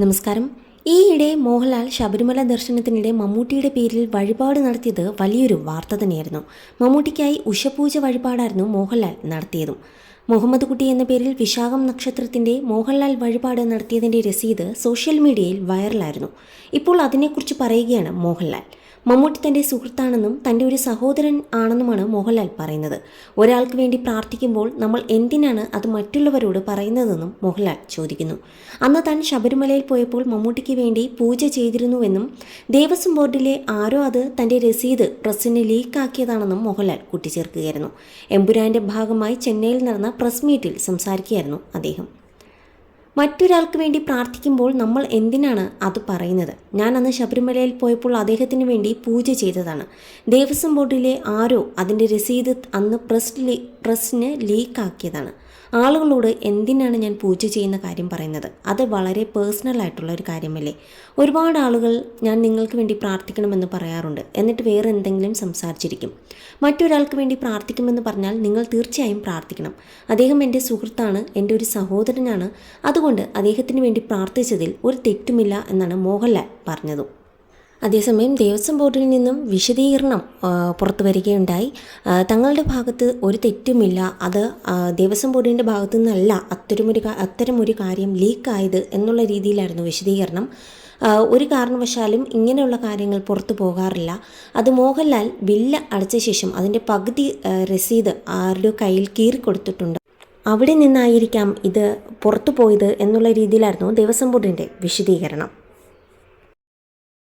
നമസ്കാരം. ഈയിടെ മോഹൻലാൽ ശബരിമല ദർശനത്തിനിടെ മമ്മൂട്ടിയുടെ പേരിൽ വഴിപാട് നടത്തിയത് വലിയൊരു വാർത്ത തന്നെയായിരുന്നു. മമ്മൂട്ടിക്കായി ഉഷപൂജ വഴിപാടായിരുന്നു മോഹൻലാൽ നടത്തിയതും. മുഹമ്മദ് കുട്ടി എന്ന പേരിൽ വിശാഖം നക്ഷത്രത്തിന്റെ മോഹൻലാൽ വഴിപാട് നടത്തിയതിന്റെ രസീത് സോഷ്യൽ മീഡിയയിൽ വൈറലായിരുന്നു. ഇപ്പോൾ അതിനെക്കുറിച്ച് പറയുകയാണ് മോഹൻലാൽ. മമ്മൂട്ടി തന്റെ സുഹൃത്താണെന്നും തന്റെ ഒരു സഹോദരൻ ആണെന്നുമാണ് മോഹൻലാൽ പറയുന്നത്. ഒരാൾക്ക് വേണ്ടി പ്രാർത്ഥിക്കുമ്പോൾ നമ്മൾ എന്തിനാണ് അത് മറ്റുള്ളവരോട് പറയുന്നതെന്നും മോഹൻലാൽ ചോദിക്കുന്നു. അന്ന് താൻ ശബരിമലയിൽ പോയപ്പോൾ മമ്മൂട്ടിക്ക് വേണ്ടി പൂജ ചെയ്തിരുന്നുവെന്നും ദേവസ്വം ബോർഡിലെ ആരോ അത് തന്റെ രസീത് പ്രസിന് ലീക്കാക്കിയതാണെന്നും മോഹൻലാൽ കൂട്ടിച്ചേർക്കുകയായിരുന്നു. എമ്പുരാന്റെ ഭാഗമായി ചെന്നൈയിൽ നടന്ന പ്രസ് മീറ്റിൽ സംസാരിക്കുകയായിരുന്നു അദ്ദേഹം. മറ്റൊരാൾക്ക് വേണ്ടി പ്രാർത്ഥിക്കുമ്പോൾ നമ്മൾ എന്തിനാണ് അത് പറയുന്നത്? ഞാൻ അന്ന് ശബരിമലയിൽ പോയപ്പോൾ അദ്ദേഹത്തിന് വേണ്ടി പൂജ ചെയ്തതാണ്. ദേവസ്വം ബോർഡിലെ ആരോ അതിന്റെ രസീത് അന്ന് പ്രസ് പ്രസ്സിന് ലീക്കാക്കിയതാണ്. ആളുകളോട് എന്തിനാണ് ഞാൻ പൂജ ചെയ്യുന്ന കാര്യം പറയുന്നത്? അത് വളരെ പേഴ്സണൽ ആയിട്ടുള്ള ഒരു കാര്യമല്ലേ? ഒരുപാട് ആളുകൾ ഞാൻ നിങ്ങൾക്ക് വേണ്ടി പ്രാർത്ഥിക്കണമെന്ന് പറയാറുണ്ട്. എന്നിട്ട് വേറെ എന്തെങ്കിലും സംസാരിച്ചിരിക്കും. മറ്റൊരാൾക്ക് വേണ്ടി പ്രാർത്ഥിക്കുമെന്ന് പറഞ്ഞാൽ നിങ്ങൾ തീർച്ചയായും പ്രാർത്ഥിക്കണം. അദ്ദേഹം എന്റെ സുഹൃത്താണ് എന്റെ ഒരു സഹോദരനാണ്. അതുകൊണ്ട് അദ്ദേഹത്തിന് വേണ്ടി പ്രാർത്ഥിച്ചതിൽ ഒരു തെറ്റുമില്ല എന്നാണ് മോഹൻലാൽ പറഞ്ഞതും. അതേസമയം ദേവസ്വം ബോർഡിൽ നിന്നും വിശദീകരണം പുറത്തു വരികയുണ്ടായി. തങ്ങളുടെ ഭാഗത്ത് ഒരു തെറ്റുമില്ല. അത് ദേവസ്വം ബോർഡിന്റെ ഭാഗത്തു നിന്നല്ല. അത്തരമൊരു അത്തരമൊരു കാര്യം ലീക്കായത് എന്നുള്ള രീതിയിലായിരുന്നു വിശദീകരണം. ഒരു കാരണവശാലും ഇങ്ങനെയുള്ള കാര്യങ്ങൾ പുറത്തു പോകാറില്ല. അത് മോഹൻലാൽ ബില്ല് അടച്ച ശേഷം അതിന്റെ പകുതി രസീത് ആരുടെ കയ്യിൽ കീറി കൊടുത്തിട്ടുണ്ട്. അവിടെ നിന്നായിരിക്കാം ഇത് പുറത്തു പോയത് എന്നുള്ള രീതിയിലായിരുന്നു ദേവസ്വം ബോർഡിന്റെ വിശദീകരണം.